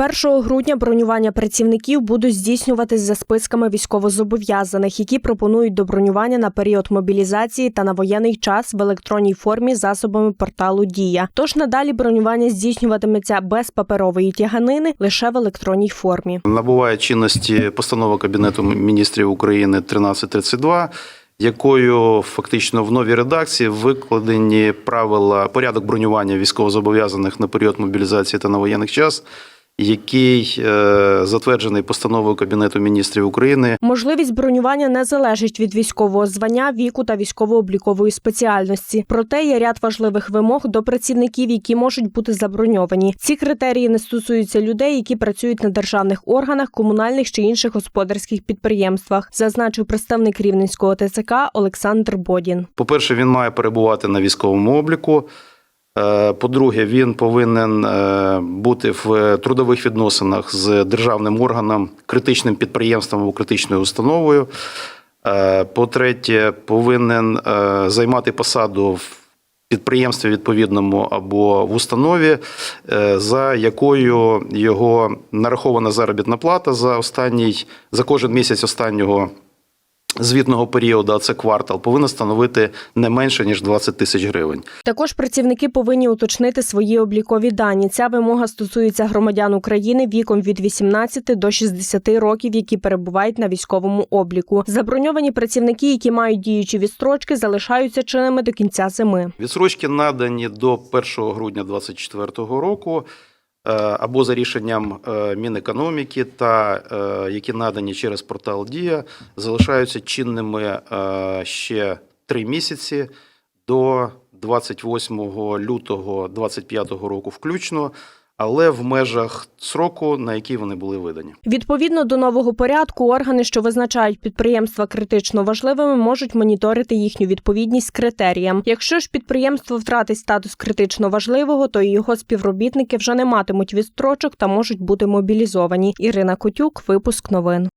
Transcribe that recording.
1 грудня бронювання працівників будуть здійснюватись за списками військовозобов'язаних, які пропонують до бронювання на період мобілізації та на воєнний час в електронній формі засобами порталу Дія. Тож надалі бронювання здійснюватиметься без паперової тяганини лише в електронній формі. Набуває чинності постанова Кабінету міністрів України 1332, якою фактично в новій редакції викладені правила порядок бронювання військовозобов'язаних на період мобілізації та на воєнний час, який е, затверджений постановою Кабінету міністрів України Можливість бронювання не залежить від військового звання, віку та військово-облікової спеціальності. Проте є ряд важливих вимог до працівників, які можуть бути заброньовані. Ці критерії не стосуються людей, які працюють на державних органах, комунальних чи інших господарських підприємствах, зазначив представник рівненського ТЦК Олександр Бодін. По-перше, він має перебувати на військовому обліку. Е, По-друге, він повинен е, бути в трудових відносинах з державним органом, критичним підприємством або критичною установою. Е, По-третє, повинен займати посаду в підприємстві відповідному або в установі, за якою його нарахована заробітна плата за останній за кожен місяць останнього звітного періоду, а це квартал, повинна становити не менше ніж 20 тисяч гривень. Також працівники повинні уточнити свої облікові дані. Ця вимога стосується громадян України віком від 18 до 60 років, які перебувають на військовому обліку. Заброньовані працівники, які мають діючі відстрочки, залишаються чинними до кінця зими. Відсрочки надані до 1 грудня 2024 року. Е, Або за рішенням е, Мінекономіки, та е, які надані через портал Дія, залишаються чинними ще три місяці до 28 лютого 2025 року включно, але в межах сроку, на який вони були видані. Відповідно до нового порядку, органи, що визначають підприємства критично важливими, можуть моніторити їхню відповідність критеріям. Якщо ж підприємство втратить статус критично важливого, то його співробітники вже не матимуть відстрочок та можуть бути мобілізовані. Ірина Котюк, випуск новин.